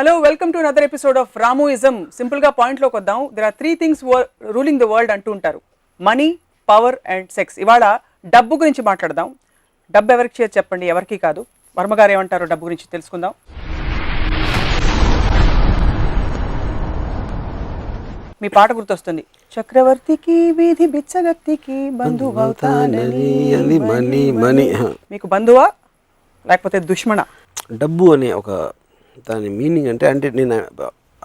Hello welcome to another episode of Ramuism సింపుల్గా పాయింట్లోకి వద్దాం. There are three things ruling the world అంటూ ఉంటారు. మనీ పవర్ అండ్ సెక్స్ ఇవాళ డబ్బు గురించి మాట్లాడదాం. డబ్బు ఎవరికి చేసి చెప్పండి? ఎవరికి కాదు. వర్మ గారు ఏమంటారు డబ్బు గురించి తెలుసుకుందాం. మీ పాట గుర్తొస్తుంది. చక్రవర్తికి వీధి బిచ్చగత్తికి మీకు బంధువా? లేకపోతే దుష్మణ డబ్బు అనే ఒక దాని మీనింగ్ అంటే అంటే నేను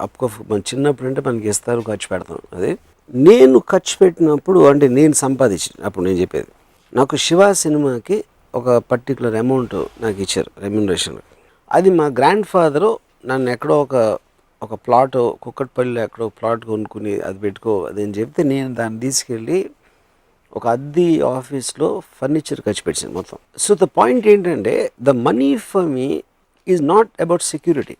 అప్కో మన చిన్నప్పుడు అంటే మనకి ఇస్తారు ఖర్చు పెడతాం. అది నేను ఖర్చు పెట్టినప్పుడు అంటే నేను సంపాదించిన అప్పుడు నేను చెప్పేది. నాకు శివ సినిమాకి ఒక పర్టికులర్ అమౌంట్ నాకు ఇచ్చారు రెమ్యునరేషన్ అది మా గ్రాండ్ ఫాదరు నన్ను ఎక్కడో ఒక ఒక ప్లాట్ కుక్కట్పల్లిలో ఎక్కడో ప్లాట్ కొనుక్కుని అది పెట్టుకో అది అని చెప్తే నేను దాన్ని తీసుకెళ్ళి ఒక అద్దె ఆఫీస్లో ఫర్నిచర్ ఖర్చు పెట్టాను మొత్తం. సో ద పాయింట్ ఏంటంటే the money for me is not about security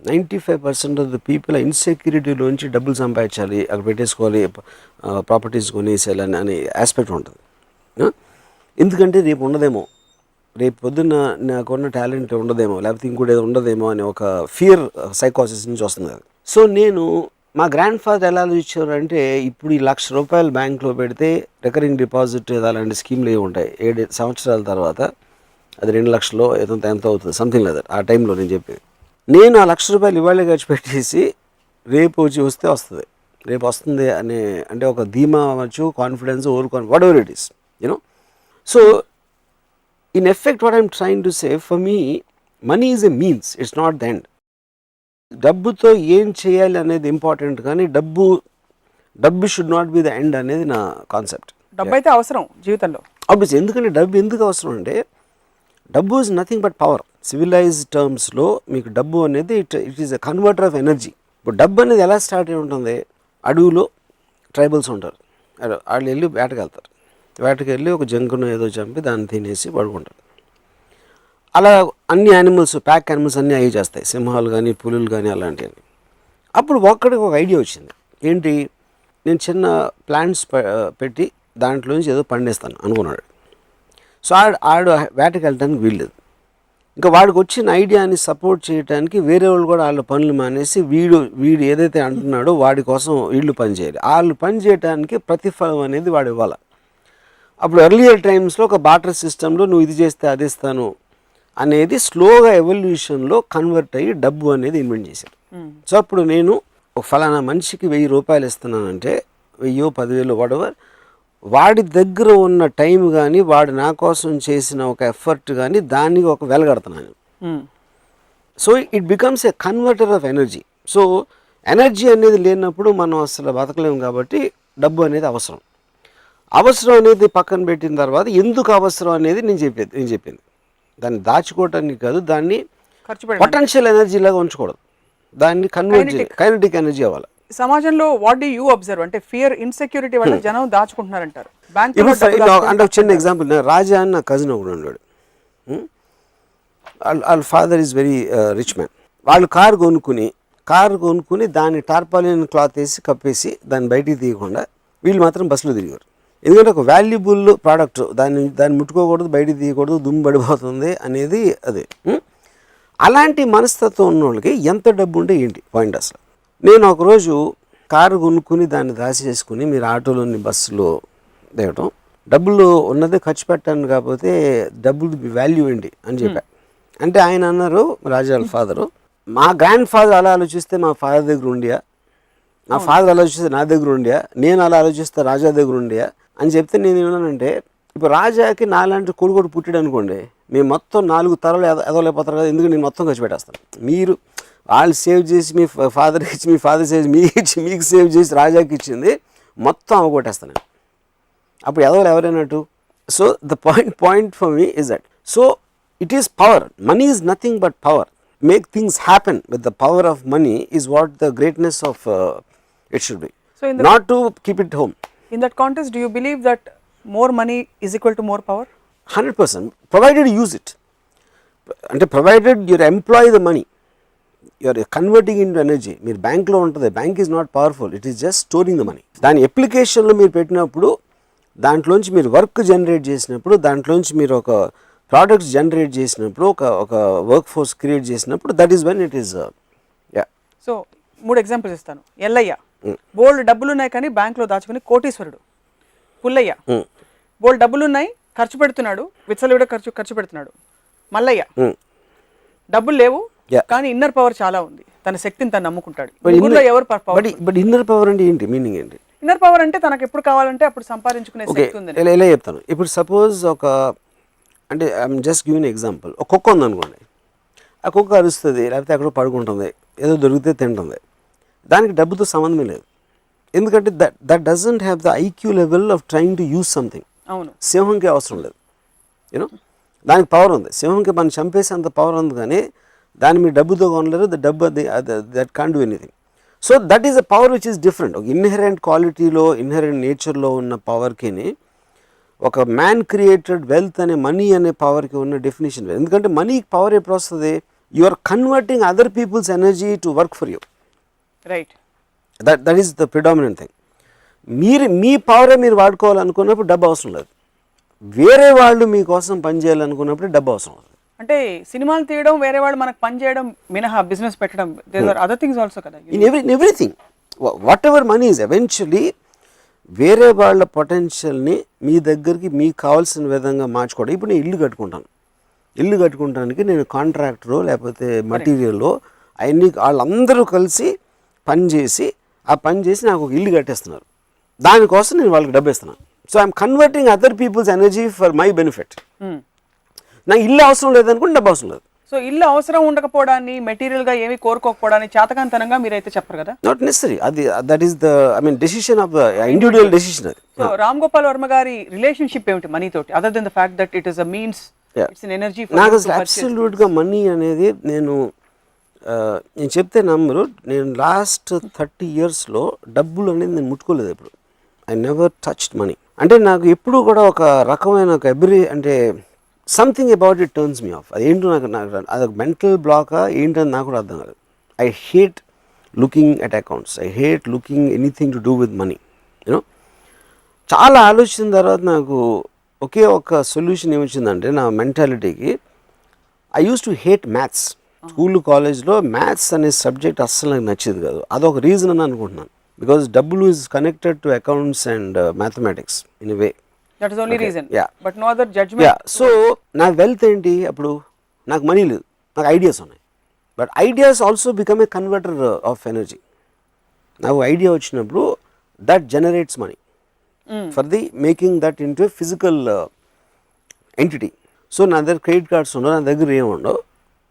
ninety five percent of the people ఇన్సెక్యూరిటీలోంచి డబ్బులు సంపాదించాలి అక్కడ పెట్టేసుకోవాలి ప్రాపర్టీస్ కొనేసేయాలని అనే ఆస్పెక్ట్ ఉంటుంది. ఎందుకంటే రేపు ఉండదేమో. రేపు పొద్దున్న నాకున్న టాలెంట్ ఉండదేమో లేకపోతే ఇంకోటి ఏదో ఉండదేమో అనే ఒక ఫియర్ సైకాసిస్ నుంచి వస్తుంది అది. సో నేను మా గ్రాండ్ ఫాదర్ ఎలా ఆలోచించారు అంటే ఇప్పుడు ఈ లక్ష రూపాయలు బ్యాంక్లో పెడితే రికరింగ్ డిపాజిట్ అలాంటి స్కీమ్లు ఏమి ఉంటాయి. ఏడు సంవత్సరాల తర్వాత అది రెండు లక్షలు ఏదో ఎంత అవుతుంది సంథింగ్ లేదు ఆ టైంలో నేను చెప్పేది. నేను ఆ లక్ష రూపాయలు ఇవాళే ఖర్చు పెట్టేసి రేపు వచ్చి వస్తే వస్తుంది. రేపు వస్తుంది అనే అంటే ఒక ధీమా అవ్వచ్చు confidence over con what ever it is you know so in effect what I'm trying to say for me money is a means it's not the end డబ్బుతో ఏం చేయాలి అనేది ఇంపార్టెంట్ కానీ డబ్బు డబ్బు should not be the end అనేది నా concept డబ్బు అయితే అవసరం జీవితంలో. ఆబ్వియస్ ఎందుకంటే డబ్బు ఎందుకు అవసరం అంటే డబ్బు is nothing but power civilise టర్మ్స్లో మీకు డబ్బు అనేది it it is a converter of energy ఇప్పుడు డబ్బు అనేది ఎలా స్టార్ట్ అయి ఉంటుంది? అడవిలో ట్రైబల్స్ ఉంటారు. వాళ్ళు వెళ్ళి వేటకెళ్తారు వేటకి వెళ్ళి ఒక జంకును ఏదో చంపి దాన్ని తినేసి పడుకుంటారు. అలా అన్ని యానిమల్స్ ప్యాక్ యానిమల్స్ అన్నీ అవి చేస్తాయి. సింహాలు కానీ పులులు కానీ అలాంటివి అప్పుడు ఒక్కడికి ఒక ఐడియా వచ్చింది. ఏంటి? నేను చిన్న ప్లాంట్స్ పెట్టి దాంట్లోంచి ఏదో పండిస్తాను అనుకున్నాడు. సో ఆడు ఆడు వేటకి వెళ్ళడానికి వీల్లేదు. ఇంకా వాడికి వచ్చిన ఐడియాని సపోర్ట్ చేయడానికి వేరే వాళ్ళు కూడా వాళ్ళ పనులు మానేసి వీడు వీడు ఏదైతే అంటున్నాడో వాడి కోసం వీళ్ళు పని చేయాలి. వాళ్ళు పని చేయడానికి ప్రతిఫలం అనేది వాడు ఇవ్వాలి. అప్పుడు ఎర్లియర్ టైమ్స్లో ఒక బాటర్ సిస్టంలో నువ్వు ఇది చేస్తే అది ఇస్తాను అనేది స్లోగా ఎవల్యూషన్లో కన్వర్ట్ అయ్యి డబ్బు అనేది ఇన్వెంట్ చేశారు సో అప్పుడు నేను ఒక ఫలానా మనిషికి వెయ్యి రూపాయలు ఇస్తున్నానంటే వెయ్యో పదివేలు వాడవర్ వాడి దగ్గర ఉన్న టైం కానీ వాడు నా కోసం చేసిన ఒక ఎఫర్ట్ కానీ దానికి ఒక వెలగడుతున్నాను మ్మ్. So it becomes a converter of energy so energy అనేది లేనప్పుడు మనం అసలు బతకలేము కాబట్టి డబ్బు అనేది అవసరం. అవసరం అనేది పక్కన పెట్టిన తర్వాత ఎందుకు అవసరం అనేది నేను చెప్పేది నేను చెప్పింది. దాన్ని దాచుకోవటానికి కాదు దాన్ని పొటెన్షియల్ ఎనర్జీ లాగా ఉంచకూడదు. దాన్ని కన్వర్ట్ కైనటిక్ ఎనర్జీ అవ్వాలి. సమాజంలో వాట్ డూ యూ అబ్జర్వ్ అంటే ఫియర్ ఇన్సెక్యూరిటీ వల్ల జనం దాచుకుంటున్నారంటారు. బ్యాంక్ అంటే ఒక చిన్న ఎగ్జాంపుల్ రాజా అని నా కజిన్ ఒకడు ఉన్నాడు. ఉం? వాళ్ళ father is very rich man వాళ్ళు కారు కొనుక్కుని కారు కొనుక్కుని దాన్ని టార్పాలిన్ క్లాత్ వేసి కప్పేసి దాన్ని బయటికి తీయకుండా వీళ్ళు మాత్రం బస్సులో తిరిగారు. ఎందుకంటే ఒక వాల్యుబుల్ ప్రోడక్ట్ దాన్ని దాన్ని ముట్టుకోకూడదు బయటికి తీయకూడదు దుమ్ము పడిపోతుంది అనేది అదే. ఉం? అలాంటి మనస్తత్వం ఉన్న వాళ్ళకి ఎంత డబ్బు ఉంటే ఏంటి? పాయింట్ అసలు. నేను ఒకరోజు కారు కొనుక్కుని దాన్ని దాచేసుకుని మీరు ఆటోలోని బస్సులో దిగటం. డబ్బులు ఉన్నదే ఖర్చు పెట్టాను కాకపోతే డబ్బులు వాల్యూ ఏంటి అని చెప్పా. అంటే ఆయన అన్నారు రాజాల ఫాదరు మా గ్రాండ్ ఫాదర్ అలా ఆలోచిస్తే మా ఫాదర్ దగ్గర ఉండియా? నా ఫాదర్ ఆలోచిస్తే నా దగ్గర ఉండియా? నేను అలా ఆలోచిస్తే రాజా దగ్గర ఉండియా? అని చెప్తే నేను ఏమన్నానంటే ఇప్పుడు రాజాకి నాలాంటి కొడుకు పుట్టాడు అనుకోండి మేము మొత్తం నాలుగు తరాలు ఎద ఎదవలేకపోతారు కదా ఎందుకంటే నేను మొత్తం ఖర్చు పెట్టేస్తాను. మీరు వాళ్ళు సేవ్ చేసి మీ ఫాదర్కి ఇచ్చి మీ ఫాదర్ సేవ్ మీకు ఇచ్చి మీకు సేవ్ చేసి రాజాకి ఇచ్చింది మొత్తం అవగొట్టేస్తాను నేను. అప్పుడు ఎదవలు ఎవరైనట్టు? So the point point for me is that so it is power money is nothing but power make things happen with the power of money is what the greatness of it should be the- not to keep it home in that contest do you believe that more money is equal to more power hundred percent provided use it అంటే provided your employ the money you are converting in energy మీరు బ్యాంక్లో ఉంటుంది. Bank is not powerful it is just storing the money దాని అప్లికేషన్లో మీరు పెట్టినప్పుడు దాంట్లోంచి మీరు వర్క్ జనరేట్ చేసినప్పుడు దాంట్లోంచి మీరు ఒక ప్రోడక్ట్స్ జనరేట్ చేసినప్పుడు ఒక ఒక వర్క్ ఫోర్స్ క్రియేట్ చేసినప్పుడు that is when it is so మూడు ఎగ్జాంపుల్స్ ఇస్తాను. ఎల్లయ్య. బోల్డ్ డబ్బులు ఉన్నాయి కానీ బ్యాంకులో దాచుకుని కోటీశ్వరుడు. పుల్లయ్య. ఉమ్, బోల్డ్ డబ్బులు ఉన్నాయి ఖర్చు పెడుతున్నాడు విచ్చలవిడ ఖర్చు ఖర్చు పెడుతున్నాడు. మల్లయ్య. ఉమ్. డబ్బులు లేవు. కానీ ఇన్నర్ పవర్ చాలా ఉంది. తన శక్తిని తను నమ్ముకుంటాడు. ఎవరు పవర్ బట్ ఇన్నర్ పవర్ అంటే ఏంటి? మీనింగ్ ఏంటి? ఇన్నర్ పవర్ అంటే తనకు ఎప్పుడు కావాలంటే అప్పుడు సంపాదించుకునే శక్తి ఉంది ఇలా చెప్తాను. ఇప్పుడు సపోజ్ ఒక అంటే ఐఎమ్ జస్ట్ గివింగ్ ఎగ్జాంపుల్ ఒక కుక్క ఉందనుకోండి. ఆ కుక్క అరుస్తుంది లేకపోతే ఎక్కడో పడుకుంటుంది ఏదో దొరికితే తింటుంది. దానికి డబ్బుతో సంబంధమే లేదు. ఎందుకంటే that that doesn't have the IQ level of trying to use something అవును. సింహంకి అవసరం లేదు. యూనో దానికి పవర్ ఉంది. సింహంకి మనం చంపేసేంత పవర్ ఉంది కానీ దాన్ని మీరు డబ్బుతో కొనలేరు ద డబ్బు అది that can do anything so that is a power which is different ఒక ఇన్హెరెంట్ క్వాలిటీలో ఇన్హెరెంట్ నేచర్లో ఉన్న పవర్కిని ఒక మ్యాన్ క్రియేటెడ్ వెల్త్ అనే మనీ అనే పవర్కి ఉన్న డెఫినేషన్ ఎందుకంటే మనీకి పవర్ ఎప్పుడు వస్తుంది? You are converting other people's energy to work for you right that that is the predominant thing మీరు మీ పవరే మీరు వాడుకోవాలనుకున్నప్పుడు డబ్బు అవసరం లేదు. వేరే వాళ్ళు మీకోసం పని చేయాలనుకున్నప్పుడు డబ్బు అవసరం లేదు. అంటే సినిమాలు తీయడం వేరే వాళ్ళు మనకు పని చేయడం మినహా బిజినెస్ పెట్టడం. There are other things also కదా. In every in everything what ever money is eventually వేరే వాళ్ళ పొటెన్షియల్ని మీ దగ్గరికి మీకు కావాల్సిన విధంగా మార్చుకోవడం. ఇప్పుడు నేను ఇల్లు కట్టుకుంటాను. ఇల్లు కట్టుకుంటానికి నేను కాంట్రాక్టరో లేకపోతే మటీరియల్లో అవన్నీ వాళ్ళందరూ కలిసి పని చేసి ఆ పని చేసి నాకు ఒక ఇల్లు కట్టేస్తున్నారు. దానికోసం నేను వాళ్ళకి డబ్బు ఇస్తున్నాను. So I'm converting other people's energy for my benefit నాకు ఇల్లు అవసరం లేదనుకుంటే డబ్బు అవసరం లేదు. సో ఇల్లు అవసరం ఉండకపోవడాన్ని మెటీరియల్గా ఏమీ కోరుకోకపోవడాన్ని చేతకంతనంగా మీరైతే చెప్పరు కదా? నాట్ నెసరీ అది that is the I mean decision of the individual decision అది. సో రామ్ గోపాల్ వర్మ గారి రిలేషన్షిప్ ఏమిటి మనీ తోటి other then the fact that it is a means. It's energy నాకు అబ్సల్యూట్గా మనీ అనేది నేను ఆ, నేను చెప్తే నమ్మరు. నేను లాస్ట్ థర్టీ ఇయర్స్లో డబ్బులు అనేది నేను ముట్టుకోలేదు ఎప్పుడు. ఐ నెవర్ టచ్డ్ మనీ అంటే నాకు ఎప్పుడు కూడా ఒక రకమైన ఒక ఎబ్రి అంటే something about it turns me off అది ఏంటో నాకు నాకు అదొక మెంటల్ బ్లాకా ఏంటని నాకు కూడా అర్థం కాదు. I hate looking at accounts I hate looking anything to do with money you know చాలా ఆలోచించిన తర్వాత నాకు ఒకే ఒక సొల్యూషన్ ఏమొచ్చిందంటే నా మెంటాలిటీకి I use to hate maths school కాలేజ్లో మ్యాథ్స్ అనే సబ్జెక్ట్ అస్సలు నాకు నచ్చేది కాదు. అదొక రీజన్ అని అనుకుంటున్నాను. బికాజ్ డబ్బులు is connected to accounts and mathematics in way that is only reason. But no other judgement so నా వెల్త్ ఏంటి? అప్పుడు నాకు మనీ లేదు. నాకు ఐడియాస్ ఉన్నాయి. But ideas also become a converter of energy నాకు ఐడియా వచ్చినప్పుడు that generates money for the making that into physical entity so నా దగ్గర క్రెడిట్ కార్డ్స్ ఉండవు నా దగ్గర ఏమి ఉండవు.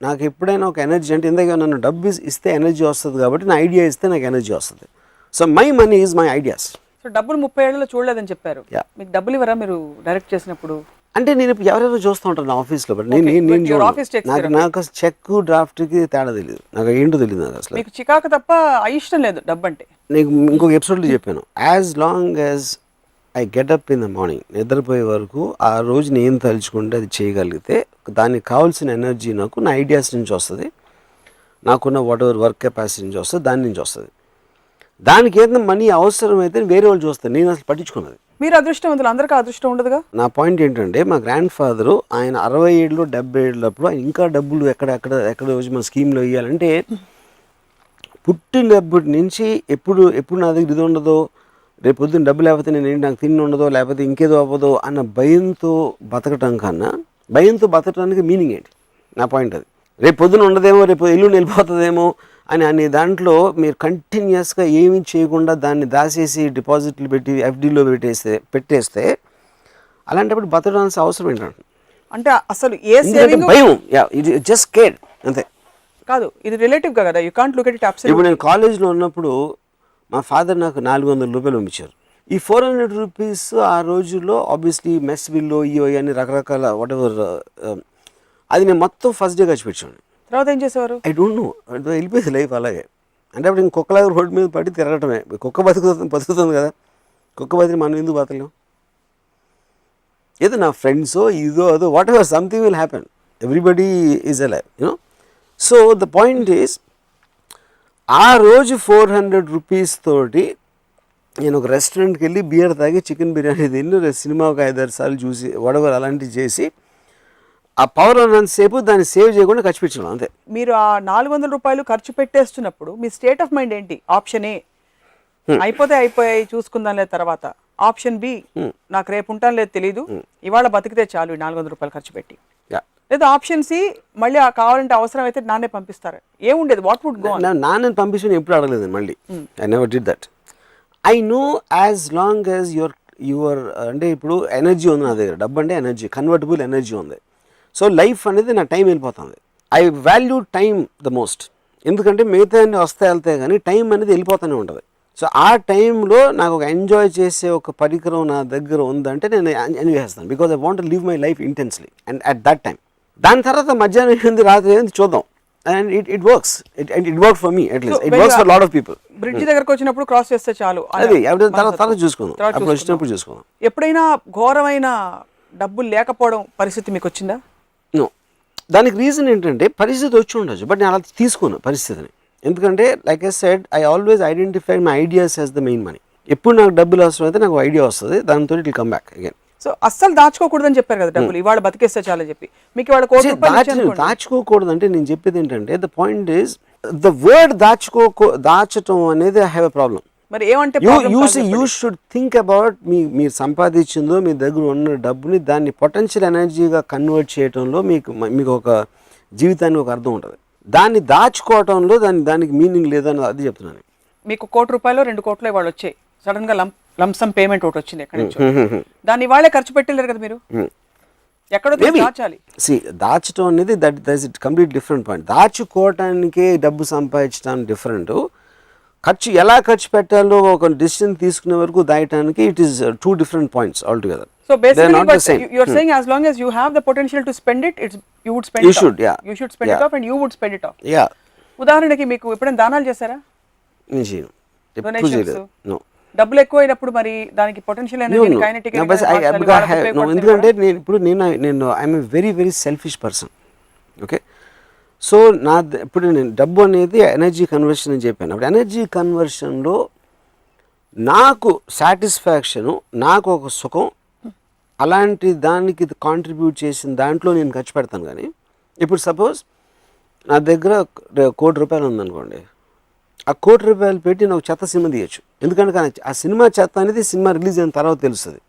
నాకు ఎప్పుడైనా ఒక ఎనర్జీ అంటే ఇందాక నన్ను డబ్బు ఇస్- ఇస్తే ఎనర్జీ వస్తుంది కాబట్టి నా ఐడియా ఇస్తే నాకు ఎనర్జీ వస్తుంది. So my money is my ideas so డబ్బులు ముప్పై ఏళ్ళలో చూడలేదని చెప్పారు. మీకు డబ్బులు ఇవ్వరా మీరు డైరెక్ట్ చేసినప్పుడు? అంటే నేను ఇప్పుడు ఎవరెవరు చూస్తూ ఉంటాను నా ఆఫీస్లో బట్ నేను నాకు నాకు చెక్ డ్రాఫ్ట్కి తేడా తెలియదు నాకు ఏంటో తెలియదు నాకు అసలు. మీకు చికాకు తప్ప అయిష్టం లేదు డబ్బు అంటే నీకు ఇంకొక ఎపిసోడ్లో చెప్పాను. As long as I get up in the morning నిద్రపోయే వరకు ఆ రోజు నేను తలుచుకుంటే అది చేయగలిగితే దానికి కావాల్సిన ఎనర్జీ నాకు నా ఐడియాస్ నుంచి వస్తుంది. నాకున్న వాట్ ఎవర్ వర్క్ కెపాసిటీ నుంచి వస్తుంది దాని నుంచి వస్తుంది. దానికి ఏదైనా మనీ అవసరమైతే వేరే వాళ్ళు చూస్తారు. నేను అసలు పట్టించుకున్నది. మీరు అదృష్టవంతులు అందరికీ అదృష్టం ఉండదుగా? నా పాయింట్ ఏంటంటే మా గ్రాండ్ ఫాదరు ఆయన అరవై ఏళ్ళు డెబ్బై ఏళ్ళప్పుడు ఆయన ఇంకా డబ్బులు ఎక్కడ ఎక్కడ ఎక్కడ వచ్చి మన స్కీమ్లో ఇవ్వాలంటే పుట్టినప్పటి నుంచి ఎప్పుడు ఎప్పుడు నా దగ్గర ఇది ఉండదో రేపు పొద్దున్న డబ్బు లేకపోతే నేను ఏంటి నాకు తిండి ఉండదో లేకపోతే ఇంకేదో అవ్వదో అన్న భయంతో బతకటం కన్నా భయంతో బతకడానికి మీనింగ్ ఏంటి? నా పాయింట్ అది. రేపు పొద్దున ఉండదేమో రేపు ఎల్లుండి వెళ్ళిపోతుందేమో అని అనే దాంట్లో మీరు కంటిన్యూస్గా ఏమీ చేయకుండా దాన్ని దాచేసి డిపాజిట్లు పెట్టి ఎఫ్డీలో పెట్టేస్తే పెట్టేస్తే అలాంటప్పుడు బతకడానికి అవసరం ఏంటంటే అంటే అసలు ఏ భయం. ఇది జస్ట్ కేర్ అంతే. కాదు ఇది రిలేటివ్గా కదా you can't look at it ఇప్పుడు నేను కాలేజ్లో ఉన్నప్పుడు మా ఫాదర్ నాకు నాలుగు వందల రూపాయలు పంపించారు. ఈ ఫోర్ హండ్రెడ్ రూపీస్ ఆ రోజుల్లో ఆబ్వియస్లీ మెస్ బిల్లో ఇయో అన్ని రకరకాల వాట్ ఎవర్ అది నేను మొత్తం ఫస్ట్ డే ఖర్చు పెట్టాను తర్వాత ఏం చేసేవారు? I don't know. వెళ్ళిపోయింది లైఫ్ అలాగే. అంటే అప్పుడు ఇంకొకలాగా రోడ్డు మీద పడి తిరగటమే. కుక్క బతుకుతుంది బతుకుతుంది కదా. కుక్క బతికి మనం ఎందుకు బతకలేం? ఏదో నా ఫ్రెండ్సో ఇదో అదో what ever something will happen everybody is a life you know so the point is ఆ రోజు ఫోర్ హండ్రెడ్ రూపీస్ తోటి నేను ఒక రెస్టారెంట్కి వెళ్ళి బియర్ తాగి చికెన్ బిర్యానీ తిని సినిమా ఒక ఐదారు సార్లు చూసి వడవర్ అలాంటివి చేసి ఆ పవర్ ఉన్నంతసేపు దాన్ని సేవ్ చేయకుండా ఖర్చు పెట్టడం అంతే. మీరు ఆ నాలుగు వందల రూపాయలు ఖర్చు పెట్టేస్తున్నప్పుడు మీ స్టేట్ ఆఫ్ మైండ్ ఏంటి? ఆప్షన్ ఏ అయిపోతే అయిపోయాయి చూసుకుందాం లేదు తర్వాత ఆప్షన్ బి నాకు రేపు ఉంటాను లేదు తెలియదు ఇవాళ బతికితే చాలు ఈ నాలుగు వందల రూపాయలు ఖర్చు పెట్టి. లేదా ఆప్షన్ సి మళ్ళీ ఆ కావాలంటే అవసరం అయితే నాన్నే పంపిస్తారు. ఏముండేది? వాట్ వుడ్ గో నాన్నని పంపించి ఎప్పుడు అడగలేదు మళ్ళీ. I never did that I know as long as your your అంటే ఇప్పుడు ఎనర్జీ ఉంది నా దగ్గర. డబ్బు అంటే ఎనర్జీ కన్వర్టబుల్ ఎనర్జీ ఉంది. సో లైఫ్ అనేది నా టైం వెళ్ళిపోతుంది. I value time the most ఎందుకంటే మిగతా అన్ని వస్తాయి వెళ్తాయి కానీ టైం అనేది వెళ్ళిపోతూనే ఉంటుంది. సో ఆ టైంలో నాకు ఒక ఎంజాయ్ చేసే ఒక పరికరం నా దగ్గర ఉందంటే నేను ఎంజాయ్ చేస్తాను because I want live my life intensely and at that time దాని తర్వాత మధ్యాహ్నం ఏంది రాత్రి ఏంది చూద్దాం. And it it works it it work for me at least it works for lot of people bridge దగ్గరకు వచ్చినప్పుడు క్రాస్ చేస్తే చాలు అది ఎవరి తర్వాత. తర్వాత చూసుకుందాం. అప్పుడు. వచ్చినప్పుడు చూసుకుందాం. ఎప్పుడైనా ఘోరమైన డబ్బులు లేకపోవడం పరిస్థితి మీకు వచ్చిందా? దానికి రీజన్ ఏంటంటే పరిస్థితి వచ్చి ఉండొచ్చు బట్ నేను అలా తీసుకోను పరిస్థితిని. ఎందుకంటే like I said I always identify my ideas as the main money ఎప్పుడు నాకు డబ్బులు అవసరం అయితే నాకు ఐడియా వస్తుంది దాంతో it come back again so అస్సలు దాచుకోకూడదని చెప్పారు కదా డబ్బులు ఇవాళ బతికేస్తే చాలని చెప్పి. మీకు ఇవాళ. దాచుకోకూడదు అంటే నేను చెప్పేది ఏంటంటే the point is the word దాచుకోకూ దాచటం అనేది ఐ హ్యావ్ ఎ ప్రాబ్లం మరి ఏమంటే యూ. షుడ్ థింక్ అబౌట్ మీ మీరు సంపాదించిందో మీ దగ్గర ఉన్న డబ్బుని దాన్ని పొటెన్షియల్ ఎనర్జీగా కన్వర్ట్ చేయడంలో మీకు మీకు ఒక జీవితానికి ఒక అర్థం ఉంటుంది. దాన్ని దాచుకోవటంలో దాని దానికి మీనింగ్ లేదని అది చెప్తున్నాను. మీకు కోటి రూపాయలు రెండు కోట్లు ఇవాళ వచ్చాయి. సడన్గా లం లంసమ్ పేమెంట్ ఒకటి వచ్చింది ఎక్కడి నుంచో? దాన్ని ఇవాళే ఖర్చు పెట్టలేరు కదా మీరు? ఎక్కడో. దాచాలి. సి దాచడం అనేది that thus it complete different point దాచుకోవటానికే డబ్బు సంపాదించడం డిఫరెంట్ ఖర్చు ఎలా ఖర్చు పెట్టాలో ఒక డిసిషన్ తీసుకునే వరకు దాయటానికి it is two different points all together so basically long as you yeah. ఉదాహరణకి మీకు ఎప్పుడైనా దానాలు చేశారా? నేను చేయను. డబ్బులు ఎక్కువైనది మరి దానికి పొటెన్షియల్. కైనటిక్ ఎందుకంటే నేను ఇప్పుడు నేను నేను I'm a very very selfish person okay so నా ద- ఇప్పుడు నేను డబ్బు అనేది ఎనర్జీ కన్వర్షన్ అని చెప్పాను. అప్పుడు ఎనర్జీ కన్వర్షన్లో నాకు సాటిస్ఫాక్షను నాకు ఒక సుఖం అలాంటి దానికి కాంట్రిబ్యూట్ చేసిన దాంట్లో నేను ఖర్చు పెడతాను కానీ ఇప్పుడు సపోజ్ నా దగ్గర కోటి రూపాయలు ఉందనుకోండి. ఆ కోటి రూపాయలు పెట్టి నాకు చెత్త సినిమా తీయచ్చు. ఎందుకంటే ఆ సినిమా చెత్త అనేది సినిమా రిలీజ్ అయిన తర్వాత తెలుస్తుంది.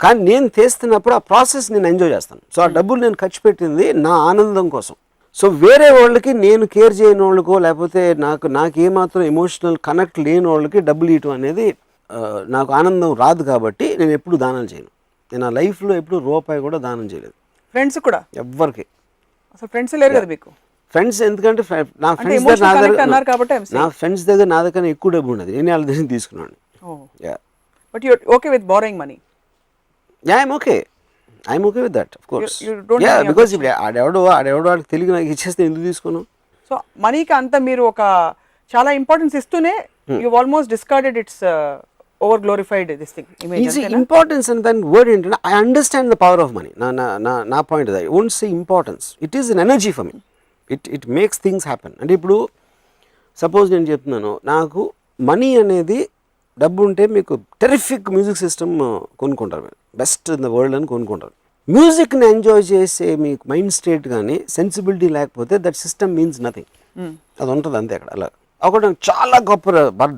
కానీ నేను తీస్తున్నప్పుడు ఆ ప్రాసెస్ నేను ఎంజాయ్ చేస్తాను. సో ఆ డబ్బులు నేను ఖర్చు పెట్టింది నా ఆనందం కోసం. సో వేరే వాళ్ళకి నేను కేర్ చేయని వాళ్ళకో లేకపోతే నాకు నాకు ఏమాత్రం ఎమోషనల్ కనెక్ట్ లేని వాళ్ళకి డబ్బులు ఇవ్వటం అనేది ఆ, నాకు ఆనందం రాదు కాబట్టి నేను ఎప్పుడు దానం చేయను. నేను ఆ లైఫ్లో ఎప్పుడు రూపాయి కూడా దానం చేయలేదు. ఫ్రెండ్స్ కూడా? ఎవ్వరికి. అసలు ఫ్రెండ్స్ లేరు కదా మీకు? ఫ్రెండ్స్ ఎందుకంటే నా ఫ్రెండ్స్ దగ్గర నా దగ్గర కాబట్టి. నా ఫ్రెండ్స్ దగ్గర నా దగ్గర ఎక్కువ డబ్బు ఉండదు. నేను వాళ్ళ దగ్గర తీసుకున్నాను but you okay with borrowing money yeah I'm okay I'm okay with that course yeah because ఇప్పుడు ఆడెవడో ఆడెవడో వాడికి తెలిగి నాకు ఇచ్చేస్తే ఎందుకు తీసుకున్నాను సో మనీకి అంత మీరు ఒక చాలా ఇంపార్టెన్స్ ఇస్తూనే you almost discarded it's over glorified this thing importance అని దాని వర్డ్ ఏంటంటే I understand the power of money నా నా నా పాయింట్ అది won't say importance it is an energy for me it it makes things happen అంటే ఇప్పుడు suppose నేను చెప్తున్నాను నాకు మనీ అనేది డబ్బు ఉంటే మీకు టెరిఫిక్ మ్యూజిక్ సిస్టమ్ కొనుక్కుంటారు మీరు. బెస్ట్ ఇన్ ద వరల్డ్ అని కొనుక్కుంటారు. మ్యూజిక్ని ఎంజాయ్ చేసే మీకు మైండ్ స్టేట్ కానీ సెన్సిబిలిటీ లేకపోతే దట్ సిస్టమ్ మీన్స్ నథింగ్ అది ఉంటుంది అంతే అక్కడ. అలా. ఒకడు చాలా గొప్ప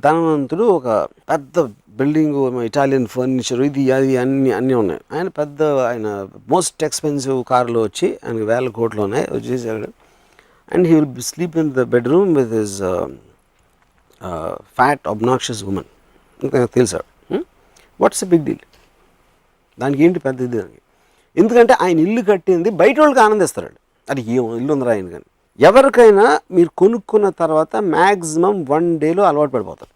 ధనవంతుడు ఒక పెద్ద బిల్డింగ్ ఇటాలియన్ ఫర్నిచర్ ఇది అది అన్ని అన్నీ ఉన్నాయి. ఆయన పెద్ద ఆయన మోస్ట్ ఎక్స్పెన్సివ్ కార్లో వచ్చి ఆయనకి వేల కోట్లు ఉన్నాయి. వచ్చేసాడు and he will sleep in the bedroom with his fat obnoxious women నాకు తెలుసాడు వాట్స్ ఎ బిగ్ డీల్ దానికి ఏంటి పెద్ద ఇది దానికి? ఎందుకంటే ఆయన ఇల్లు కట్టింది బయట వాళ్ళకి ఆనందిస్తాడు అది ఏ ఇల్లు ఉందిరా ఆయన కానీ. ఎవరికైనా మీరు కొనుక్కున్న తర్వాత మ్యాక్సిమం వన్ డేలో అలవాటు పడిపోతారు.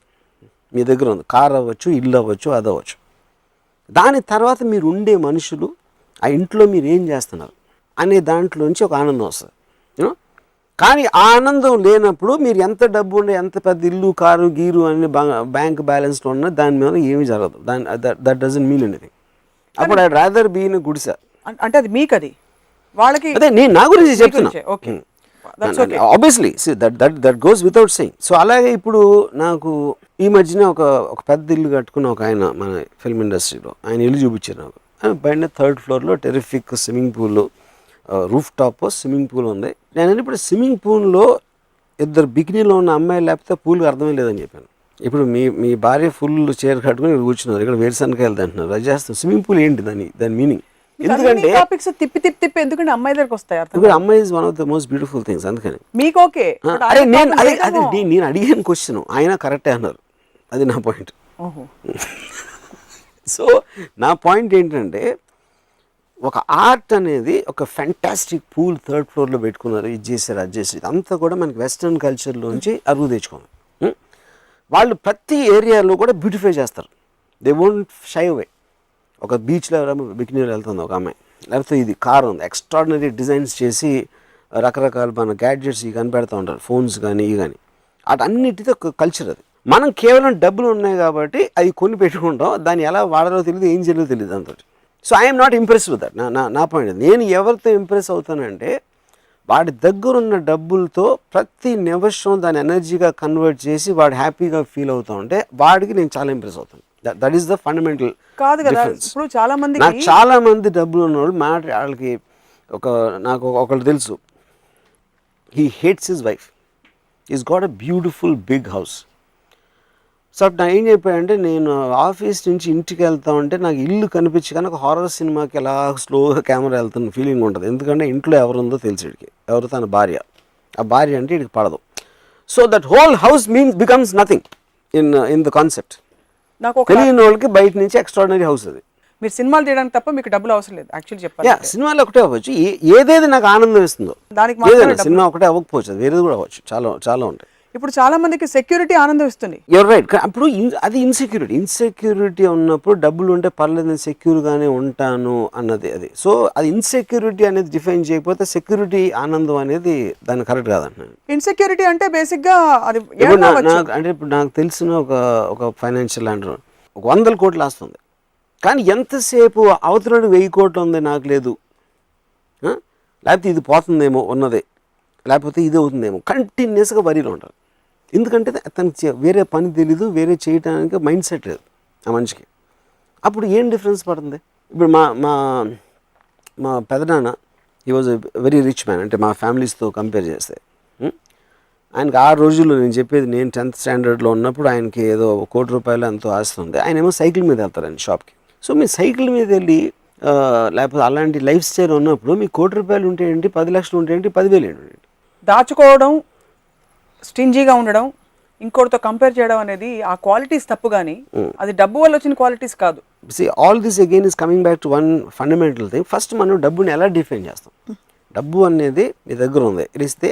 మీ దగ్గర ఉంది. కార్ అవ్వచ్చు ఇల్లు అవ్వచ్చు అది అవ్వచ్చు. దాని తర్వాత మీరు ఉండే మనుషులు ఆ ఇంట్లో మీరు ఏం చేస్తున్నారు? అనే దాంట్లోంచి ఒక ఆనందం వస్తుంది. కానీ ఆ ఆనందం లేనప్పుడు మీరు ఎంత డబ్బు ఉండే ఎంత పెద్ద ఇల్లు కారు గీరు అన్ని బ్యాంక్ బ్యాలెన్స్ ఉన్నా దాని మీద ఏమీ జరగదు. దాని దట్ డజన్ మీన్ ఎనీథింగ్ అప్పుడు ఐ రాదర్ బీ ఇన్ గుడిసా అంటే అది మీకు అది వాళ్ళకి అదే నేను నా గురించి చెప్తున్నా. okay. Obviously that that that goes without saying so అలాగే ఇప్పుడు నాకు ఈ మధ్యన ఒక ఒక పెద్ద ఇల్లు కట్టుకున్న ఒక ఆయన మన ఫిల్మ్ ఇండస్ట్రీలో ఆయన ఇల్లు చూపించారు నాకు. పైన థర్డ్ ఫ్లోర్లో terrific swimming pool roof top swimming pool ఉంది. నేను ఇప్పుడు స్విమ్మింగ్ పూల్లో ఇద్దరు బికినీలో ఉన్న అమ్మాయి లేకపోతే పూల్కి అర్థమే లేదని చెప్పాను. ఇప్పుడు మీ మీ భార్య ఫుల్ చీర కట్టుకుని ఇక్కడ కూర్చున్నారు. ఇక్కడ వేరుశనకాయలు తింటున్నారు. అది చేస్తాం. స్విమ్మింగ్ పూల్ ఏంటి దాని దాని మీనింగ్? ఎందుకంటే టాపిక్స్ తిప్పి తిప్పి తిప్పి ఎందుకంటే అమ్మాయి దగ్గరకు వస్తాయి అర్థం అమ్మాయి is one of the most beautiful things అందుకని. మీకు ఓకే. అదే నేను అదే అదే నేను అడిగాను క్వశ్చన్ ఆయన కరెక్టే అన్నారు. అది నా పాయింట్ సో నా పాయింట్ ఏంటంటే ఒక ఆర్ట్ అనేది ఒక ఫెంటాస్టిక్ పూల్ థర్డ్ ఫ్లోర్లో పెట్టుకున్నారు. ఇది చేశారు అది చేసి అంతా కూడా మనకి వెస్ట్రన్ కల్చర్లోంచి అరువు తెచ్చుకోండి వాళ్ళు ప్రతి ఏరియాలో కూడా బ్యూటిఫై చేస్తారు. దే వోంట్ షై అవే ఒక బీచ్లో బికినీలో వెళ్తుంది ఒక అమ్మాయి. లేకపోతే ఇది కార్ ఉంది. ఎక్స్ట్రాడినరీ డిజైన్స్ చేసి రకరకాల మన గ్యాడ్జెట్స్ ఇవి కనిపెడతా ఉంటారు. ఫోన్స్ కానీ ఇవి కానీ అటన్నిటితో ఒక కల్చర్ అది. మనం కేవలం డబ్బులు ఉన్నాయి కాబట్టి అవి కొని పెట్టుకుంటాం. దాన్ని ఎలా వాడాలో తెలియదు ఏం చేయాలో తెలియదు దాంతో so I'm not impress with that నా నా- నా పాయింట్ నేను ఎవరితో ఇంప్రెస్ అవుతానంటే వాడి దగ్గర ఉన్న డబ్బులతో ప్రతి నిమిషం దాని ఎనర్జీగా కన్వర్ట్ చేసి వాడు హ్యాపీగా ఫీల్ అవుతా ఉంటే వాడికి నేను చాలా ఇంప్రెస్ అవుతాను. దట్ ఈస్ ద ఫండమెంటల్ కాదు కదా ఇప్పుడు చాలా మందికి నాకు చాలా మంది డబ్బులు ఉన్నవాళ్ళు మాట వాళ్ళకి ఒక నాకు ఒక- ఒకళ్ళు తెలుసు. He hates his wife is got a beautiful big house so అప్పుడు ఏం చెప్పాడంటే నేను ఆఫీస్ నుంచి ఇంటికి వెళ్తా ఉంటే నాకు ఇల్లు కనిపించి కనుక హారర్ సినిమాకి ఎలా స్లోగా కెమెరా వెళ్తున్న ఫీలింగ్ ఉంటుంది. ఎందుకంటే ఇంట్లో ఎవరుందో తెలిసి వీడికి. ఎవరు తన భార్య. ఆ భార్య అంటే వీడికి పడదు. So that whole house means becomes nothing in in the concept నాకు ఒక తెలియని వాళ్ళకి బయట నుంచి ఎక్స్ట్రాడినరీ హౌస్ అది. మీరు సినిమాలు చేయడానికి తప్ప మీకు డబ్బులు అవసరం లేదు. యాక్చువల్లీ చెప్పాలి సినిమాలు ఒకటే అవ్వచ్చు. ఏదేది నాకు ఆనందం ఇస్తుందో. దానికి సినిమా ఒకటే అవ్వకపోవచ్చు. వేరేది కూడా అవ్వచ్చు. చాలా చాలా ఉంటాయి. ఇప్పుడు చాలా మందికి సెక్యూరిటీ ఆనందం ఇస్తుంది. యూర్ రైట్ అప్పుడు అది ఇన్సెక్యూరిటీ ఇన్సెక్యూరిటీ ఉన్నప్పుడు డబ్బులు ఉంటే పర్లేదు నేను సెక్యూర్గానే ఉంటాను అన్నది అది. సో అది ఇన్సెక్యూరిటీ అనేది డిఫైన్ చేయకపోతే సెక్యూరిటీ ఆనందం అనేది దాన్ని కరెక్ట్ కాదంటున్నాను. ఇన్సెక్యూరిటీ అంటే బేసిక్గా అది అంటే ఇప్పుడు నాకు తెలిసిన ఒక ఒక ఫైనాన్షియల్ అండర్ ఒక వందల కోట్లు ఆస్తుంది. కానీ ఎంతసేపు అవతలడు వెయ్యి కోట్లు ఉంది నాకు లేదు? లేకపోతే ఇది పోతుందేమో ఉన్నదే. లేకపోతే ఇది అవుతుందేమో. కంటిన్యూస్గా వరిలో ఉంటారు. ఎందుకంటే తనకి చే- వేరే పని తెలీదు వేరే చేయడానికి మైండ్ సెట్ లేదు ఆ మనిషికి. అప్పుడు ఏం డిఫరెన్స్ పడుతుంది? ఇప్పుడు మా మా మా పెదనాన్న ఈ వాజ్ వెరీ రిచ్ మ్యాన్ అంటే మా ఫ్యామిలీస్తో కంపేర్ చేస్తే ఆయనకి ఆ రోజుల్లో నేను చెప్పేది నేను టెన్త్ స్టాండర్డ్లో ఉన్నప్పుడు ఆయనకి ఏదో ఒక కోటి రూపాయలు ఎంతో ఆస్తుంది ఆయన ఏమో సైకిల్ మీద వెళ్తారండి షాప్కి సో మీ సైకిల్ మీద వెళ్ళి లేకపోతే అలాంటి లైఫ్ స్టైల్ ఉన్నప్పుడు మీ కోటి రూపాయలు ఉంటే ఏంటి? పది లక్షలు ఉంటే ఏంటి? పదివేలు ఏంటి? దాచుకోవడం స్టింజీగా ఉండడం ఇంకోటితో కంపేర్ చేయడం అనేది ఆ క్వాలిటీస్ తప్పు కానీ అది డబ్బు వల్ల వచ్చిన క్వాలిటీస్ కాదు. See all this again is coming back to one fundamental thing first మనం డబ్బుని ఎలా డిఫైన్ చేస్తాం? డబ్బు అనేది మీ దగ్గర ఉంది. ఇస్తే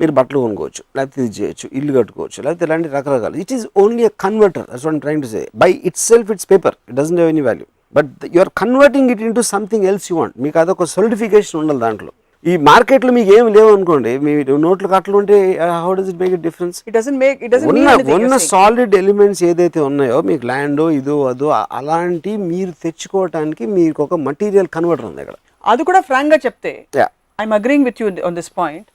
మీరు బట్టలు కొనుక్కోవచ్చు లేకపోతే ఇది చేయొచ్చు ఇల్లు కట్టుకోవచ్చు లేకపోతే ఇలాంటి రకరకాలు. It is only a converter that's one trying to say by itself it's paper it doesn't have any value but you are converting it into something else you want మీకు అదొక సొలిడిఫికేషన్ ఉండాలి దాంట్లో. ఈ మార్కెట్లో మీకు ఏమి లేవు అనుకోండి మీ నోట్లు కట్టలు ఉంటే how does it make it difference it doesn't make it doesn't ఉన్న ఉన్న సాలిడ్ ఎలిమెంట్స్ ఏదైతే ఉన్నాయో మీకు ల్యాండ్ ఇదో అదో అలాంటి మీరు తెచ్చుకోవటానికి మీకు ఒక మటీరియల్ కన్వర్టర్ ఉంది ఇక్కడ. అది కూడా ఫ్రాంక్గా చెప్తే. I'm agreeing with you on this point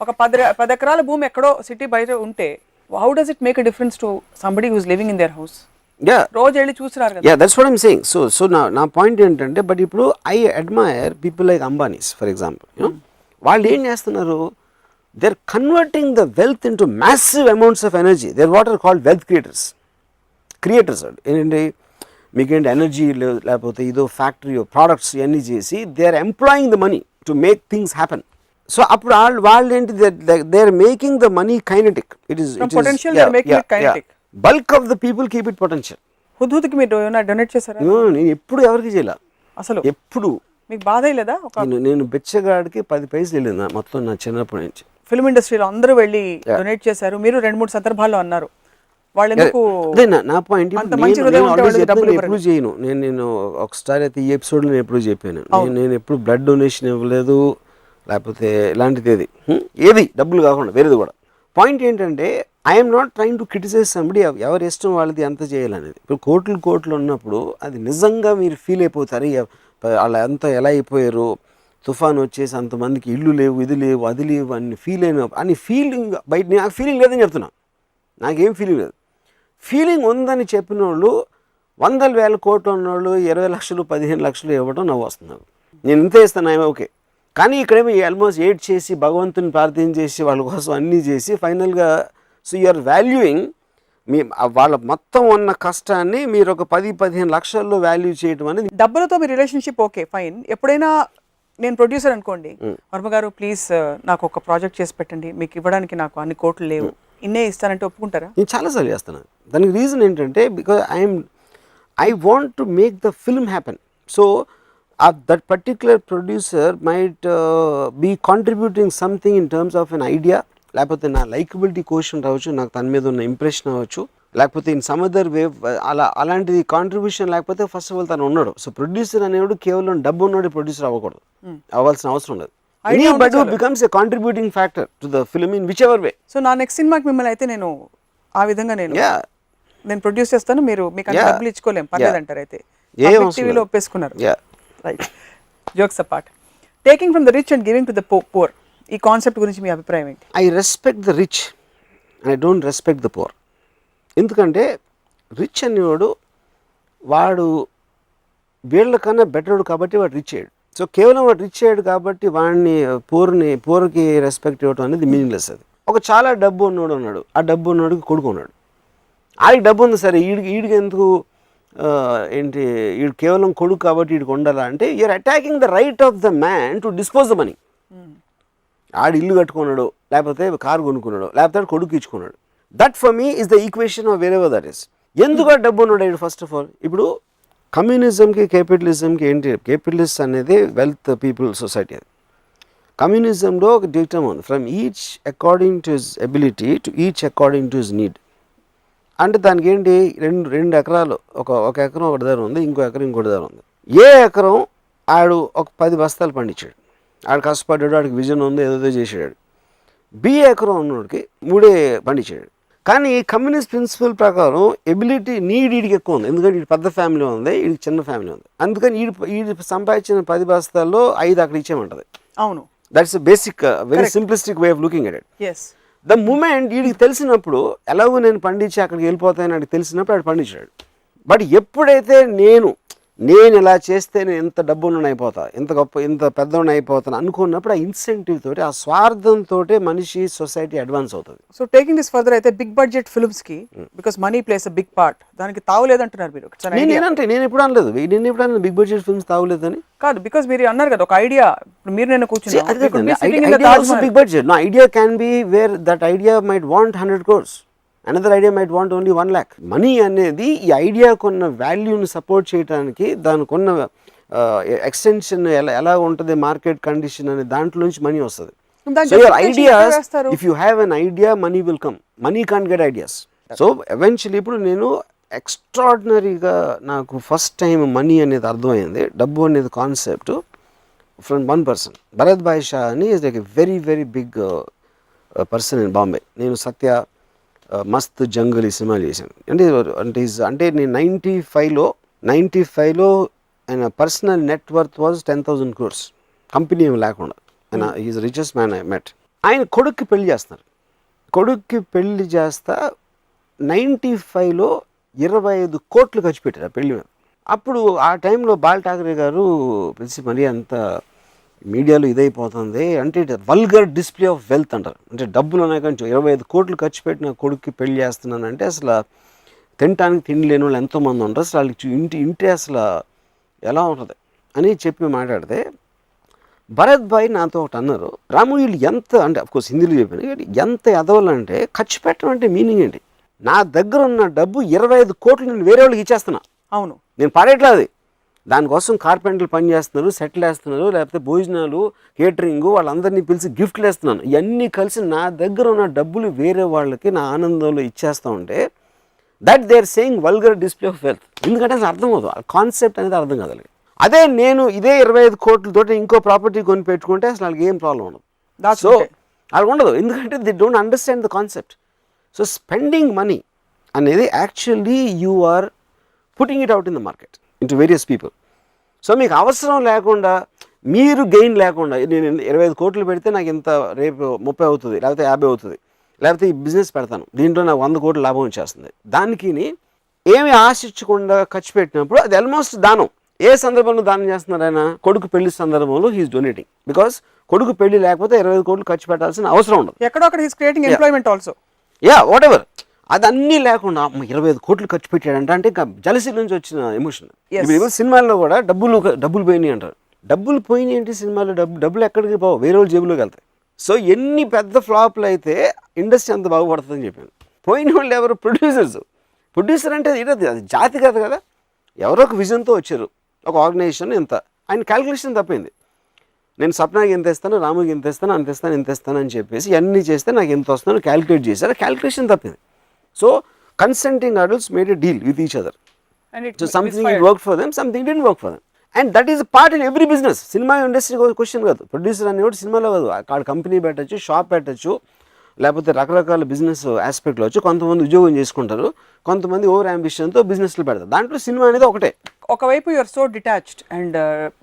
ఒక పది పది ఎకరాల భూమి ఎక్కడో సిటీ బయట ఉంటే how does it make a difference to somebody who's living in their house yeah రోజు వెళ్ళి చూసిరారు కదా. Yeah that's what I'm saying so so నా నా పాయింట్ ఏంటంటే బట్ ఇప్పుడు I admire people like Ambanis for example వాళ్ళు ఏం చేస్తున్నారు? They are converting the wealth into massive amounts of energy they what are called wealth creators creators ఏంటంటే మీకేంటి energy లేకపోతే ఇదో ఫ్యాక్టరీ ప్రోడక్ట్స్ ఇవన్నీ చేసి they are employing the money to make things happen so అప్పుడు వాళ్ళు వాళ్ళు ఏంటి they are making the money kinetic it is bulk of the people keep it potential. హుద్హుద్కి మీరు ఏమైనా డొనేట్ చేశారా? నేను ఎప్పుడు ఎవరికి చేయాల. అసలు? ఎప్పుడు. మీకు బాధ లేదా నేను బిచ్చగాడికి పది పైసలు వెళ్ళింది మొత్తం నా చిన్నప్పటి నుంచి. ఫిల్మ్ ఇండస్ట్రీలో అందరూ వెళ్ళి డొనేట్ చేశారు. మీరు రెండు మూడు సందర్భాల్లో అన్నారు. నా పాయింట్ ఎప్పుడు చేయను. నేను నేను ఒకసారి అయితే ఈ ఎపిసోడ్ నేను ఎప్పుడు చెప్పాను. నేను ఎప్పుడు బ్లడ్ డొనేషన్ ఇవ్వలేదు. లేకపోతే ఇలాంటిది ఏది? ఏది? డబ్బులు కాకుండా వేరేది కూడా. పాయింట్ ఏంటంటే I'm not trying to criticize somebody ఎవరి ఇష్టం వాళ్ళది ఎంత చేయాలనేది. ఇప్పుడు కోట్లు కోట్లు ఉన్నప్పుడు అది నిజంగా మీరు ఫీల్ అయిపోతారు. వాళ్ళు ఎంత ఎలా అయిపోయారు? తుఫాన్ వచ్చేసి అంతమందికి ఇల్లు లేవు ఇది లేవు అది లేవు అని ఫీల్ అయిన అని ఫీలింగ్ బయట నాకు ఫీలింగ్ లేదని చెప్తున్నా. నాకేం ఫీలింగ్ లేదు. ఫీలింగ్ ఉందని చెప్పిన వాళ్ళు వందల వేల కోట్లు ఉన్నోళ్ళు ఇరవై లక్షలు పదిహేను లక్షలు ఇవ్వడం నవ్వు వస్తున్నారు నేను ఇంత ఇస్తాను ఆమె ఓకే కానీ ఇక్కడేమో ఆల్మోస్ట్ ఎయిట్ చేసి భగవంతుని ప్రార్థన చేసి వాళ్ళ కోసం అన్నీ చేసి ఫైనల్గా సో యూఆర్ వాల్యూయింగ్ మీ ఆ వాళ్ళ మొత్తం ఉన్న కష్టాన్ని మీరు ఒక పది పదిహేను లక్షల్లో వాల్యూ చేయడం అనేది డబ్బులతో మీ రిలేషన్షిప్ ఓకే ఫైన్ ఎప్పుడైనా నేను ప్రొడ్యూసర్ అనుకోండి వర్మ గారు ప్లీజ్ నాకు ఒక ప్రాజెక్ట్ చేసి పెట్టండి. మీకు ఇవ్వడానికి నాకు అన్ని కోట్లు లేవు. ఇన్నే ఇస్తానంటే ఒప్పుకుంటారా? నేను చాలాసార్లు చేస్తున్నాను దానికి రీజన్ ఏంటంటే because I'm I want to make the film happen so that particular producer might be contributing something in terms of an idea లేకపోతే నా లైకబిలిటీ క్వశ్చన్ రావచ్చు నాకు తన మీద ఉన్న ఇంప్రెషన్ అవ్వచ్చు లేకపోతే ఇన్ సమ్ అదర్ వే అలా అలాంటిది కాంట్రిబ్యూషన్ లేకపోతే ఫస్ట్ ఆఫ్ ఆల్ తను ఉన్నాడు. సో ప్రొడ్యూసర్ అనేవాడు కేవలం డబ్బు ఉన్నాడు ప్రొడ్యూసర్ అవ్వకూడదు. అవ్వాల్సిన అవసరం ఉంటే but becomes a contributing factor to the film in whichever way so నా నెక్స్ట్ సినిమాకి మిమ్మల్ని అయితే నేను ఆ విధంగా నేను నేను ప్రొడ్యూస్ చేస్తాను మీరు మీకు. డబ్బులు ఇచ్చుకోలేం. పర్లేదు అంటారు అయితే. ఏం టీవీలో. ఒప్పేసుకున్నారు. Yeah right jokes apart taking from the rich and giving to the poor ఈ కాన్సెప్ట్ గురించి మీ అభిప్రాయం ఏంటి? I respect the rich and I don't respect the poor ఎందుకంటే రిచ్ అనేవాడు వాడు వీళ్ళకన్నా బెటర్డు కాబట్టి వాడు రిచ్ అయ్యాడు. సో కేవలం వాడు రిచ్ అయ్యాడు కాబట్టి వాడిని పూర్ని పూర్కి రెస్పెక్ట్ ఇవ్వడం అనేది మీనింగ్లెస్ అది. ఒక చాలా డబ్బు ఉన్నోడు ఉన్నాడు. ఆ డబ్బు ఉన్నోడికి కొడుకు ఉన్నాడు. ఆడికి డబ్బు ఉంది సరే ఈడికి ఈడికి ఎందుకు ఏంటి ఈడు కేవలం కొడుకు కాబట్టి ఈడికి ఉండాలా అంటే you're attacking the right of the man to dispose the money ఆడు ఇల్లు కట్టుకున్నాడు లేకపోతే కారు కొనుక్కున్నాడు లేకపోతే కొడుకు ఇచ్చుకున్నాడు. That for me is the equation of వేరే దట్ ఇస్ ఎందుకు డబ్బు ఉన్నాడు ఫస్ట్ ఆఫ్ ఆల్ ఇప్పుడు కమ్యూనిజంకి కేపిటలిజంకి ఏంటి? కేపిటలిస్ట్ అనేది వెల్త్ పీపుల్ సొసైటీ అది. కమ్యూనిజంలో ఒక డిక్టమ్ ఉంది from each according to his ability to each according to his need అంటే దానికి ఏంటి? రెండు రెండు ఎకరాలు ఒక ఒక ఎకరం ఒకటి దగ్గర ఉంది ఇంకో ఎకరం ఇంకోటి దగ్గర ఉంది. ఏ ఎకరం ఆడు ఒక పది బస్తాలు పండించాడు? ఆడు కష్టపడ్డాడు ఆడికి విజన్ ఉంది ఏదేదో చేసాడు బి ఎకరం ఉన్నోడికి మూడే పండించాడు. కానీ కమ్యూనిస్ట్ ప్రిన్సిపల్ ప్రకారం ఎబిలిటీ నీడ్ ఈడికి ఎక్కువ ఉంది. ఎందుకంటే ఈడు పెద్ద ఫ్యామిలీ ఉంది ఈడికి చిన్న ఫ్యామిలీ ఉంది. అందుకని ఈడు ఈడు సంపాదించిన పది బస్తాల్లో ఐదు అక్కడ ఇచ్చేయమంటది. అవును. That's basic very simplistic way of looking at it the moment వీడికి తెలిసినప్పుడు ఎలాగో నేను పండించి అక్కడికి వెళ్ళిపోతానని వాడికి తెలిసినప్పుడు ఆడు పండించాడు. బట్ ఎప్పుడైతే నేను నేను ఇలా చేస్తే నేను ఇంత డబ్బులను అయిపోతా ఇంత గొప్ప ఇంత పెద్దవాడిని అయిపోతాను అనుకున్నప్పుడు ఆ ఇన్సెంటివ్ తోటి ఆ స్వార్థంతో మనిషి సొసైటీ అడ్వాన్స్ అవుతుంది. సో టేకింగ్ దిస్ ఫర్దర్ అయితే big budget ఫిల్మ్స్కి because money plays a big part దానికి తావులేదంటున్నారు మీరు. నేను. నేనంటే నేను ఎప్పుడు అనలేదు. నేను ఎప్పుడు అనలేదు బిగ్ బడ్జెట్ ఫిల్మ్స్ తాగలేదని కాదు బికాస్ మీరు అన్నారు కదా ఒక ఐడియా మీరు నేను కూర్చున్నా. బిగ్ బడ్జెట్ నా idea can be where that idea might want hundred crores another idea might want only one lakh money అనేది ఈ ఐడియాకు ఉన్న వాల్యూని సపోర్ట్ చేయడానికి దానికి ఉన్న ఎక్స్టెన్షన్ ఎలా ఎలా ఉంటుంది మార్కెట్ కండిషన్ అనే దాంట్లో నుంచి మనీ వస్తుంది. So your ideas? If you have an idea money will come money can get ideas so eventually ఇప్పుడు నేను ఎక్స్ట్రాడినరీగా నాకు ఫస్ట్ టైం మనీ అనేది అర్థమైంది. డబ్బు అనేది concept from one person Bharat bhai Shah అని is like a very very big person in Bombay నేను సత్య uh, మస్త్ జంగల్ ఈ సినిమాలు చేశాను. అంటే అంటే అంటే నేను నైంటీ ఫైవ్లో నైంటీ ఫైవ్లో ఆయన personal net worth was ten thousand crores. Company ఏమి లేకుండా. ఆయన is richest man I met. ఆయన కొడుక్కి పెళ్ళి చేస్తున్నారు కొడుక్కి పెళ్ళి చేస్తా నైంటీ ఫైవ్లో ఇరవై ఐదు కోట్లు ఖర్చు పెట్టారు ఆ పెళ్ళి మీద. అప్పుడు ఆ టైంలో బాల్ ఠాకరే గారు మరీ అంత మీడియాలో ఇదైపోతుంది. అంటే వల్గర్ డిస్ప్లే ఆఫ్ వెల్త్ అంటారు. అంటే డబ్బులు ఉన్నాయి కానీ ఇరవై ఐదు కోట్లు ఖర్చు పెట్టిన కొడుక్కి పెళ్ళి చేస్తున్నానంటే అసలు తినటానికి తిండి లేని వాళ్ళు ఎంతోమంది ఉంటారు అసలు వాళ్ళకి ఇంటి ఇంటి అసలు ఎలా ఉంటుంది? అని చెప్పి మాట్లాడితే భరత్ భాయ్ నాతో ఒకటి అన్నారు రాము వీళ్ళు ఎంత అంటే అఫ్కోర్స్ హిందీలో చెప్పాను ఎంత ఎదవాలంటే ఖర్చు పెట్టడం అంటే మీనింగ్ ఏంటి? నా దగ్గర ఉన్న డబ్బు ఇరవై ఐదు కోట్లు నేను వేరే వాళ్ళకి ఇచ్చేస్తున్నా. అవును. నేను పడేట్లేదు దానికోసం కార్పెంటర్లు పని చేస్తున్నారు సెటిల్ వేస్తున్నారు లేకపోతే భోజనాలు కేటరింగ్ వాళ్ళందరినీ పిలిచి గిఫ్ట్లు వేస్తున్నాను. ఇవన్నీ కలిసి నా దగ్గర ఉన్న డబ్బులు వేరే వాళ్ళకి నా ఆనందంలో ఇచ్చేస్తా ఉంటే that they are saying vulgar display of wealth ఎందుకంటే అసలు అర్థం అవుతుంది ఆ కాన్సెప్ట్ అనేది అర్థం కాదు. అదే నేను ఇదే ఇరవై ఐదు కోట్లతో ఇంకో ప్రాపర్టీ కొని పెట్టుకుంటే అసలు వాళ్ళకి ఏం ప్రాబ్లం ఉండదు. సో. వాళ్ళకి ఉండదు. ఎందుకంటే they don't understand the concept so spending money అనేది actually you are putting it out in the market into various people so మీకు అవసరం లేకుండా మీరు గెయిన్ లేకుండా నేను ఇరవై ఐదు కోట్లు పెడితే నాకు ఇంత రేపు ముప్పై అవుతుంది లేకపోతే యాభై అవుతుంది లేకపోతే ఈ బిజినెస్ పెడతాను దీంట్లో నాకు వంద కోట్ల లాభం వచ్చేస్తుంది. దానికి ఏమి ఆశించకుండా ఖర్చు పెట్టినప్పుడు అది ఆల్మోస్ట్ దానం. ఏ సందర్భంలో దానం చేస్తున్నారు ఆయన? కొడుకు పెళ్ళి సందర్భంలో హీఈస్ డొనేటింగ్ బికాస్ కొడుకు పెళ్ళి లేకపోతే ఇరవై ఐదు కోట్లు ఖర్చు పెట్టాల్సిన అవసరం ఉండదు. ఎక్కడో అక్కడ he's creating employment also yeah whatever అది అన్నీ లేకుండా ఇరవై ఐదు కోట్లు ఖర్చు పెట్టాడంట. అంటే ఇంకా జలసి నుంచి వచ్చిన ఎమోషన్. ఇప్పుడు సినిమాల్లో కూడా డబ్బులు డబ్బులు పోయినాయి అంటారు. డబ్బులు పోయినాయి ఏంటి సినిమాలో డబ్బు డబ్బులు ఎక్కడికి పోవు వేరే వాళ్ళ జేబులోకి వెళ్తాయి. సో ఎన్ని పెద్ద ఫ్లాప్లు అయితే ఇండస్ట్రీ అంత బాగుపడుతుందని చెప్పాను. పోయిన వాళ్ళు ఎవరు? ప్రొడ్యూసర్స్. ప్రొడ్యూసర్ అంటే ఇది అది జాతి కాదు కదా. ఎవరో ఒక విజన్తో వచ్చారు. ఒక ఆర్గనైజేషన్ ఇంత. ఆయన క్యాలిక్యులేషన్ తప్పింది. నేను సప్నాకి ఎంత ఇస్తాను రాముకి ఎంత ఇస్తాను అంత ఇస్తాను ఇంత ఇస్తాను అని చెప్పేసి అన్నీ చేస్తే నాకు ఎంత వస్తుందో క్యాలిక్యులేట్ చేశారు. క్యాలిక్యులేషన్ తప్పింది. So consenting adults made a deal with each other so something it work for them something doesn't work for them and that is part in every business cinema industry question కాదు. Producer అని కూడా సినిమాలో కాదు. అక్కడ company పెట్టచ్చు shop పెట్టచ్చు లేకపోతే రకరకాల బిజినెస్ ఆస్పెక్ట్లో వచ్చి కొంతమంది ఉద్యోగం చేసుకుంటారు. కొంతమంది ఓవర్ అంబిషన్తో బిజినెస్లు పెడతారు. దాంట్లో సినిమా అనేది ఒకటే. ఒకవైపు you're so detached and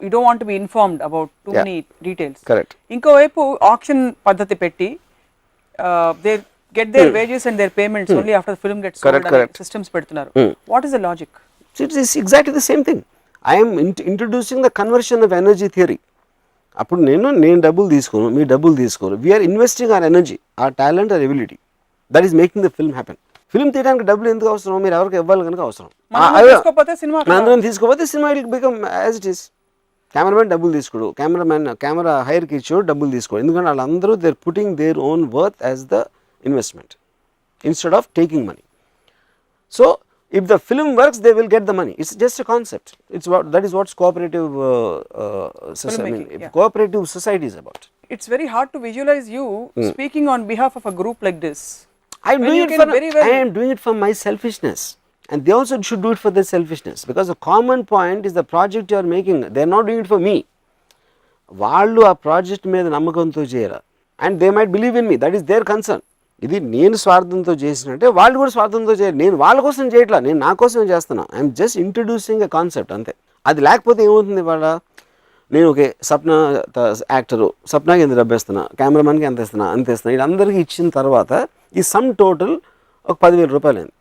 you don't want be informed about too. Many details correct ఇంకోవైపు ఆప్షన్ పద్ధతి పెట్టి they get their wages and their payments only after film gets. Systems పెడుతున్నారు. What is the logic it is exactly the same thing I'm introducing the conversion of energy theory అప్పుడు నేను నేను డబ్బులు తీసుకోను మీ డబ్బులు తీసుకోరు. We're investing our energy our talent our ability that is making the film happen film తీయడానికి డబ్బులు ఎందుకు అవసరం? మీరు ఎవరికి ఇవ్వాలి కనుక అవసరం. అందరం తీసుకోకపోతే cinema it become as it is cameraman డబ్బులు తీసుకోడు. కెమెరామెన్ కెమెరా హైర్కి ఇచ్చాడు డబ్బులు తీసుకోడు. ఎందుకంటే వాళ్ళందరూ they're putting their own worth as the Investment instead of taking money so if the film works they will get the money it's just a concept it's what that is what's cooperative Filmmaking, yeah. Cooperative society is about it's very hard to visualise you speaking on behalf of a group like this I'm When doing you it can for very well- I am doing it for my selfishness, and they also should do it for their selfishness because the common point is the project you are making. They are not doing it for me. వాళ్ళు ఆ project మీద నమ్మకంతో చేయరా and they might believe in me that is their concern ఇది నేను స్వార్థంతో చేసినట్టే వాళ్ళు కూడా స్వార్థంతో చేయరు నేను వాళ్ళ కోసం చేయట్లా నేను నా కోసమే చేస్తున్నా. I'm just introducing a concept అంతే. అది లేకపోతే ఏమవుతుంది వాళ్ళ నేను ఓకే సప్న యాక్టరు సప్నాకి ఎంత డబ్బు ఇస్తున్నా కెమెరామెన్కి ఎంత ఇస్తున్నా అంత ఇస్తున్నా వీళ్ళందరికీ ఇచ్చిన తర్వాత ఈ సమ్ టోటల్ ఒక పదివేల రూపాయలు అయింది.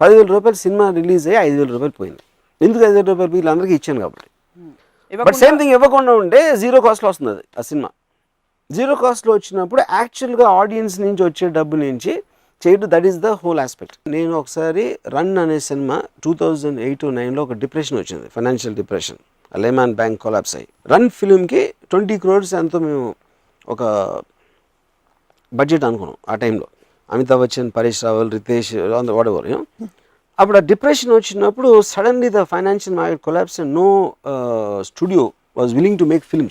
పదివేల రూపాయలు సినిమా రిలీజ్ అయ్యి ఐదు వేల రూపాయలు పోయింది. ఎందుకు ఐదు వేల రూపాయలు వీళ్ళందరికీ ఇచ్చాను కాబట్టి. బట్ సేమ్ థింగ్ ఇవ్వకుండా ఉంటే జీరో కాస్ట్లో వస్తుంది అది ఆ సినిమా. జీరో కాస్ట్లో వచ్చినప్పుడు యాక్చువల్గా ఆడియన్స్ నుంచి వచ్చే డబ్బు నుంచి చేయడం that is the whole aspect నేను ఒకసారి రన్ అనే సినిమా టూ థౌజండ్ ఎయిట్ నైన్లో ఒక డిప్రెషన్ వచ్చింది financial depression Lehman bank collapse అయ్యి. రన్ ఫిలింకి ట్వంటీ క్రోర్స్ ఎంతో మేము ఒక బడ్జెట్ అనుకున్నాం ఆ టైంలో. అమితాబ్ బచ్చన్ పరేష్ రావల్ రితేష్ వాట్ అప్పుడు ఆ డిప్రెషన్ వచ్చినప్పుడు suddenly the financial market collapse and no studio was willing to make films